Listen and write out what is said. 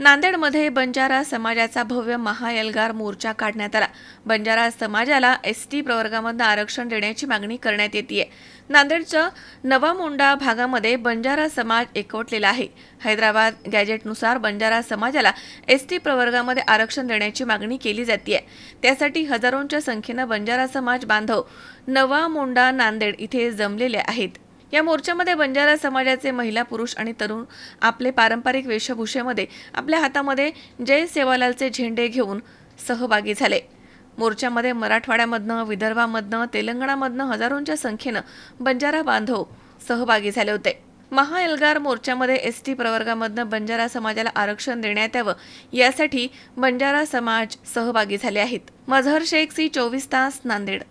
नांदेडमध्ये बंजारा समाजाचा भव्य महाएल्गार मोर्चा काढण्यात आला. बंजारा समाजाला एस टी प्रवर्गामधनं आरक्षण देण्याची मागणी करण्यात येते नांदेडच्या नवा मोंडा भागामध्ये बंजारा समाज एकवटलेला आहे. हैदराबाद गॅजेटनुसार बंजारा समाजाला एस टी प्रवर्गामध्ये आरक्षण देण्याची मागणी केली जाते त्यासाठी हजारोंच्या संख्येनं बंजारा समाज बांधव नवा मोंडा नांदेड इथे जमलेले आहेत. या मोर्चामध्ये बंजारा समाजाचे महिला पुरुष आणि तरुण आपले पारंपरिक वेशभूषेमध्ये आपल्या हातामध्ये जय सेवालालचे झेंडे घेऊन सहभागी झाले. मोर्चामध्ये मराठवाड्यामधनं विदर्भामधनं तेलंगणामधनं हजारोंच्या संख्येनं बंजारा बांधव सहभागी झाले होते. महाएल्गार मोर्चामध्ये एस टी प्रवर्गामधनं बंजारा समाजाला आरक्षण देण्यात यावं यासाठी बंजारा समाज सहभागी झाले आहेत. मझहर शेख सी चोवीस तास नांदेड.